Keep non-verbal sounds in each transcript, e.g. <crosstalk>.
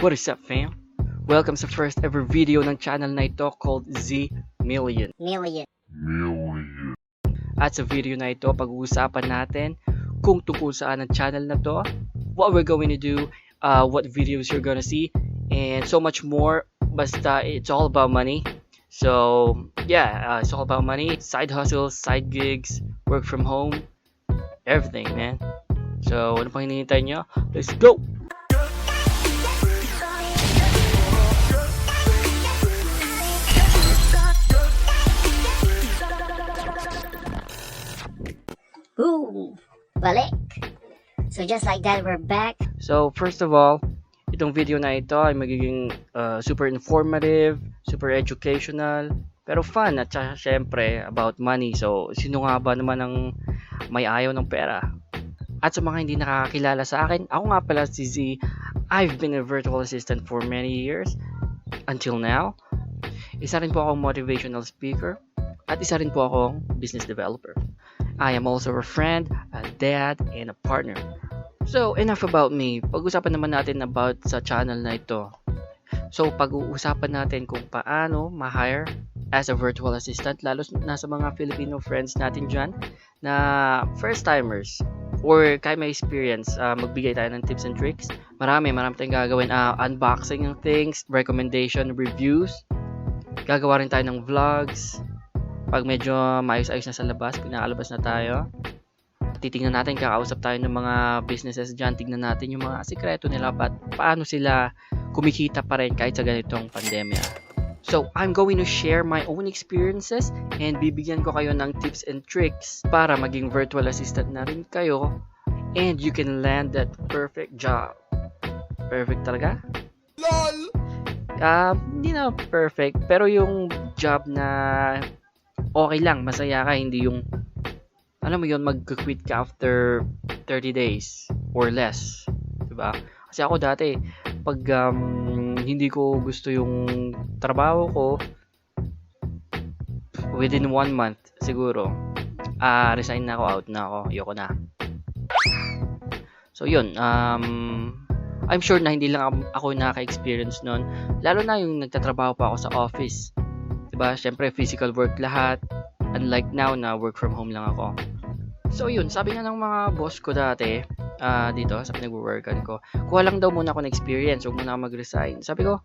What is up fam? Welcome sa first ever video ng channel na ito called Z Million. million. At sa video na ito, pag-uusapan natin kung tungkol saan ang channel na to, what we're going to do, uh, what videos you're gonna see, and so much more. Basta it's all about money. So, yeah, uh, it's all about money. Side hustles, side gigs, work from home, everything, man. So, ano pang hinihintay nyo? Let's go! Ooh, balik. So just like that, we're back. So, first of all, itong video na ito ay magiging uh, super informative, super educational, pero fun at saka syempre about money. So, sino nga ba naman ang may ayaw ng pera? At sa mga hindi nakakakilala sa akin, ako nga pala si Z. I've been a virtual assistant for many years until now. Isa rin po akong motivational speaker at isa rin po akong business developer. I am also a friend, a dad, and a partner. So, enough about me. Pag-usapan naman natin about sa channel na ito. So, pag-uusapan natin kung paano ma-hire as a virtual assistant, lalo na sa mga Filipino friends natin dyan na first-timers or kaya may experience, uh, magbigay tayo ng tips and tricks. Marami, marami tayong gagawin. Uh, unboxing ng things, recommendation, reviews. Gagawa rin tayo ng vlogs. Pag medyo maayos-ayos na sa labas, pinakalabas na tayo titingnan natin, kakausap tayo ng mga businesses dyan, tignan natin yung mga sikreto nila, at paano sila kumikita pa rin kahit sa ganitong pandemya. So, I'm going to share my own experiences and bibigyan ko kayo ng tips and tricks para maging virtual assistant na rin kayo and you can land that perfect job. Perfect talaga? LOL! Uh, hindi na perfect, pero yung job na okay lang, masaya ka, hindi yung alam mo yon mag-quit ka after 30 days or less. 'Di ba? Kasi ako dati, pag um, hindi ko gusto yung trabaho ko, within one month, siguro, uh, resign na ako, out na ako, ayoko na. So, yun, um, I'm sure na hindi lang ako naka-experience nun. Lalo na yung nagtatrabaho pa ako sa office. Ba? Syempre, physical work lahat. Unlike now na work from home lang ako. So yun, sabi nga ng mga boss ko dati, uh, dito sa pinag-workan ko, kuha lang daw muna ako ng experience, huwag muna ako mag-resign. Sabi ko,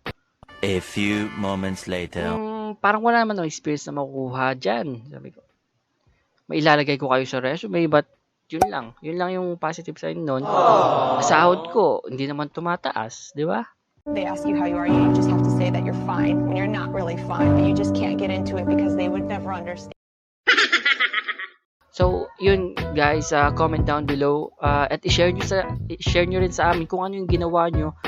A few moments later. mm, parang wala naman ng experience na makukuha dyan. Sabi ko, may ilalagay ko kayo sa resume, but yun lang. Yun lang yung positive sign nun. Sahod ko, hindi naman tumataas, di ba? They ask you how you are, you just have to say that you're fine when you're not really fine, but you just can't get into it because they would never understand. So, yun guys, uh, comment down below uh, at i-share nyo, sa, i-share nyo rin sa amin kung ano yung ginawa nyo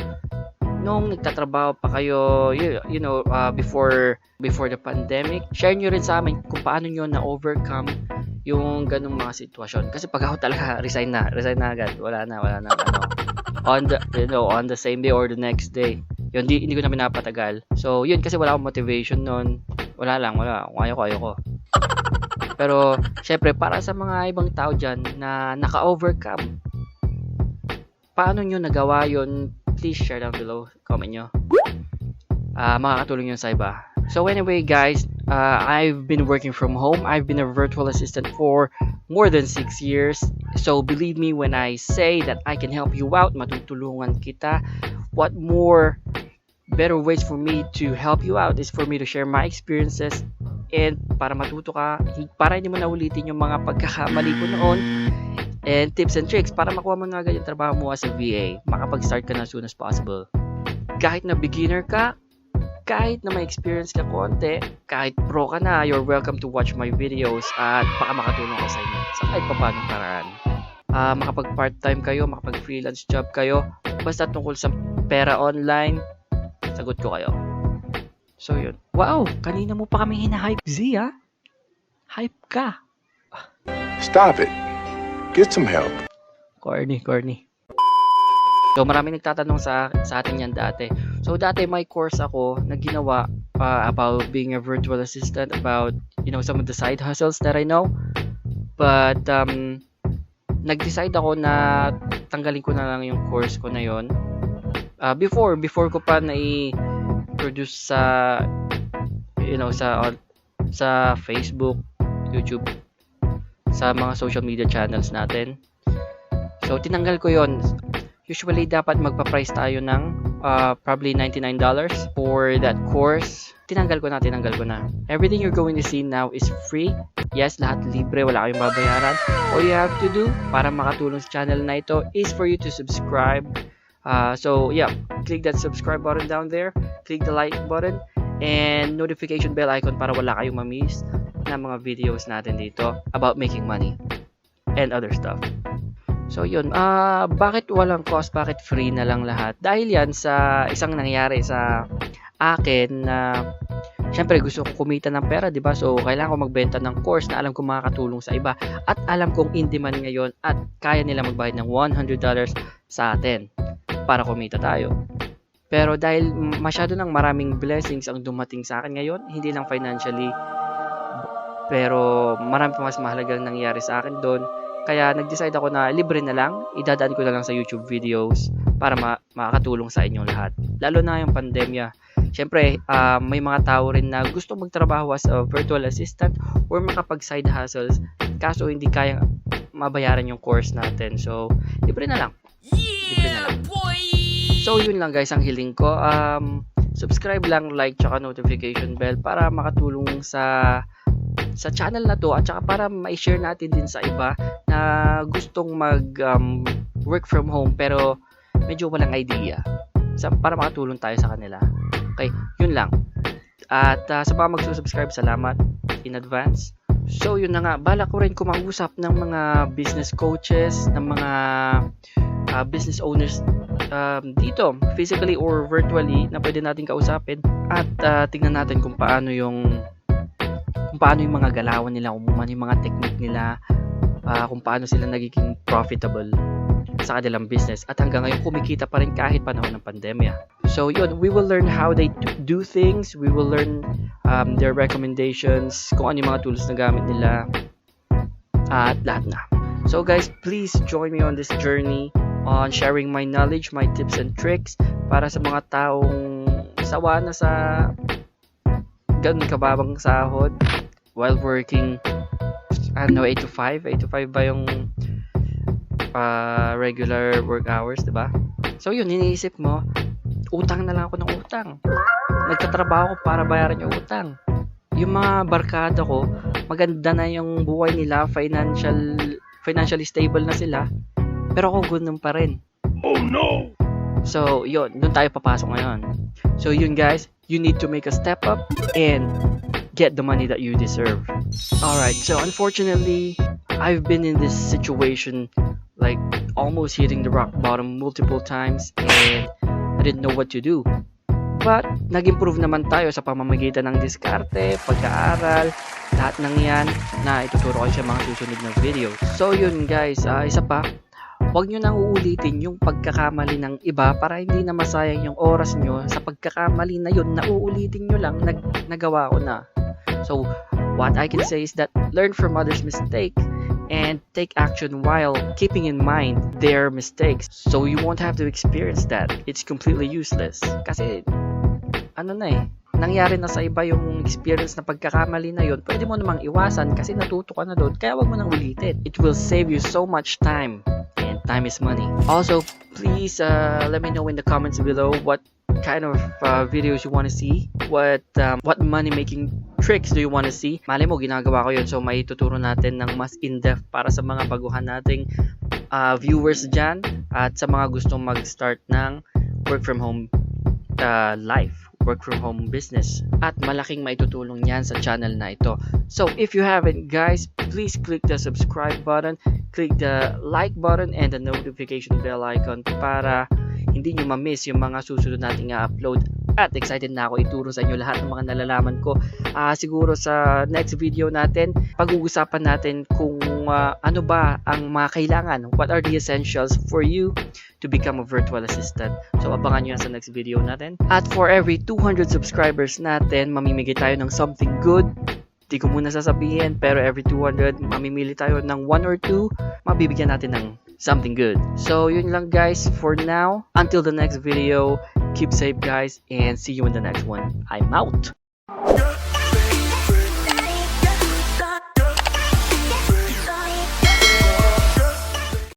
nung nagtatrabaho pa kayo, you, you know, uh, before before the pandemic. Share nyo rin sa amin kung paano nyo na-overcome yung ganong mga sitwasyon. Kasi pag ako talaga <laughs> resign na, resign na agad. Wala na, wala na. Ano, on the, you know, on the same day or the next day. Yun, di, hindi ko na pinapatagal. So, yun kasi wala akong motivation noon. Wala lang, wala. Ayoko, ayoko. Pero, syempre, para sa mga ibang tao dyan na naka-overcome, paano nyo nagawa yon Please share down below. Comment nyo. Uh, makakatulong yun sa iba. So anyway guys, uh, I've been working from home. I've been a virtual assistant for more than 6 years. So believe me when I say that I can help you out, matutulungan kita. What more better ways for me to help you out is for me to share my experiences and para matuto ka, para hindi mo na ulitin yung mga pagkakamali ko noon and tips and tricks para makuha mo na agad yung trabaho mo as a VA. Makapag-start ka na as soon as possible. Kahit na beginner ka, kahit na may experience ka konti, kahit pro ka na, you're welcome to watch my videos at baka makatulong ko sa inyo sa kahit paano paraan. Uh, makapag part-time kayo, makapag freelance job kayo, basta tungkol sa pera online, sagot ko kayo. So yun. Wow, kanina mo pa kami hina-hype Z ha? Hype ka. Stop it. Get some help. Corny, corny. So marami nagtatanong sa sa atin yan dati. So dati may course ako na ginawa uh, about being a virtual assistant, about you know some of the side hustles that I know. But um nag-decide ako na tanggalin ko na lang yung course ko na yon Ah, before, before ko pa na-produce sa, you know, sa, sa Facebook, YouTube, sa mga social media channels natin. So, tinanggal ko yon Usually, dapat magpa-price tayo ng uh, probably $99 for that course. Tinanggal ko na, tinanggal ko na. Everything you're going to see now is free. Yes, lahat libre, wala kayong babayaran. All you have to do para makatulong sa channel na ito is for you to subscribe. Uh, so, yeah, click that subscribe button down there. Click the like button and notification bell icon para wala kayong mamiss na mga videos natin dito about making money and other stuff. So yun, ah bakit walang cost, bakit free na lang lahat? Dahil yan sa isang nangyari sa akin na Siyempre gusto ko kumita ng pera, 'di ba? So kailangan ko magbenta ng course na alam ko makakatulong sa iba at alam kong in demand ngayon at kaya nila magbayad ng $100 sa atin para kumita tayo. Pero dahil masyado ng maraming blessings ang dumating sa akin ngayon, hindi lang financially, pero marami pa mas mahalagang nangyari sa akin doon. Kaya nag-decide ako na libre na lang, idadaan ko na lang sa YouTube videos para ma- makakatulong sa inyong lahat. Lalo na yung pandemya. Siyempre, uh, may mga tao rin na gusto magtrabaho as a virtual assistant or makapag side hustles kaso hindi kaya mabayaran yung course natin. So, libre na lang. Libre na lang. So, yun lang guys ang hiling ko. Um, subscribe lang, like, tsaka notification bell para makatulong sa sa channel na to at saka para ma-share natin din sa iba na gustong mag um, work from home pero medyo walang idea sa, para makatulong tayo sa kanila. Okay, yun lang. At uh, sa mga magsusubscribe, salamat in advance. So yun na nga, bala ko rin kumausap ng mga business coaches, ng mga uh, business owners um, dito, physically or virtually, na pwede natin kausapin at uh, tingnan natin kung paano yung kung paano yung mga galawan nila, kung paano yung mga technique nila, uh, kung paano sila nagiging profitable sa kanilang business at hanggang ngayon kumikita pa rin kahit panahon ng pandemya. So yun, we will learn how they do things, we will learn um, their recommendations, kung ano yung mga tools na gamit nila, at lahat na. So guys, please join me on this journey on sharing my knowledge, my tips and tricks para sa mga taong sawa na sa ganun kababang sahod. While working ano 8 to 5 8 to 5 ba yung uh, regular work hours di ba? So yun iniisip mo utang na lang ako ng utang. Nagtatrabaho ko para bayaran yung utang. Yung mga barkada ko maganda na yung buhay nila financial financially stable na sila pero ako ganun pa rin. Oh no! So, yun, doon tayo papasok ngayon. So, yun guys, you need to make a step up and get the money that you deserve. Alright, so unfortunately, I've been in this situation like almost hitting the rock bottom multiple times and I didn't know what to do. But, nag-improve naman tayo sa pamamagitan ng diskarte, pag-aaral, lahat ng yan na ituturo ko sa mga susunod na video. So, yun guys, uh, isa pa, Huwag nyo nang uulitin yung pagkakamali ng iba para hindi na masayang yung oras nyo sa pagkakamali na yun na uulitin nyo lang nag nagawa ko na. So, what I can say is that learn from others' mistake and take action while keeping in mind their mistakes. So you won't have to experience that. It's completely useless. Kasi, ano na eh, nangyari na sa iba yung experience na pagkakamali na yun, pwede mo namang iwasan kasi natuto ka na doon, kaya wag mo nang ulitin. It will save you so much time time is money. Also, please uh, let me know in the comments below what kind of uh, videos you want to see. What um, what money making tricks do you want to see? Mali mo, ginagawa ko yun. So, may tuturo natin ng mas in-depth para sa mga baguhan nating uh, viewers dyan at sa mga gustong mag-start ng work from home uh, life work from home business at malaking maitutulong yan sa channel na ito. So if you haven't guys, please click the subscribe button, click the like button and the notification bell icon para hindi nyo ma-miss yung mga susunod nating upload at excited na ako ituro sa inyo lahat ng mga nalalaman ko. Uh, siguro sa next video natin, pag-uusapan natin kung uh, ano ba ang mga kailangan, what are the essentials for you to become a virtual assistant. So abangan nyo yan sa next video natin. At for every 200 subscribers natin, mamimigay tayo ng something good Di ko muna sasabihin, pero every 200, mamimili tayo ng 1 or 2, mabibigyan natin ng something good. So yun lang guys for now. Until the next video, keep safe guys and see you in the next one. I'm out.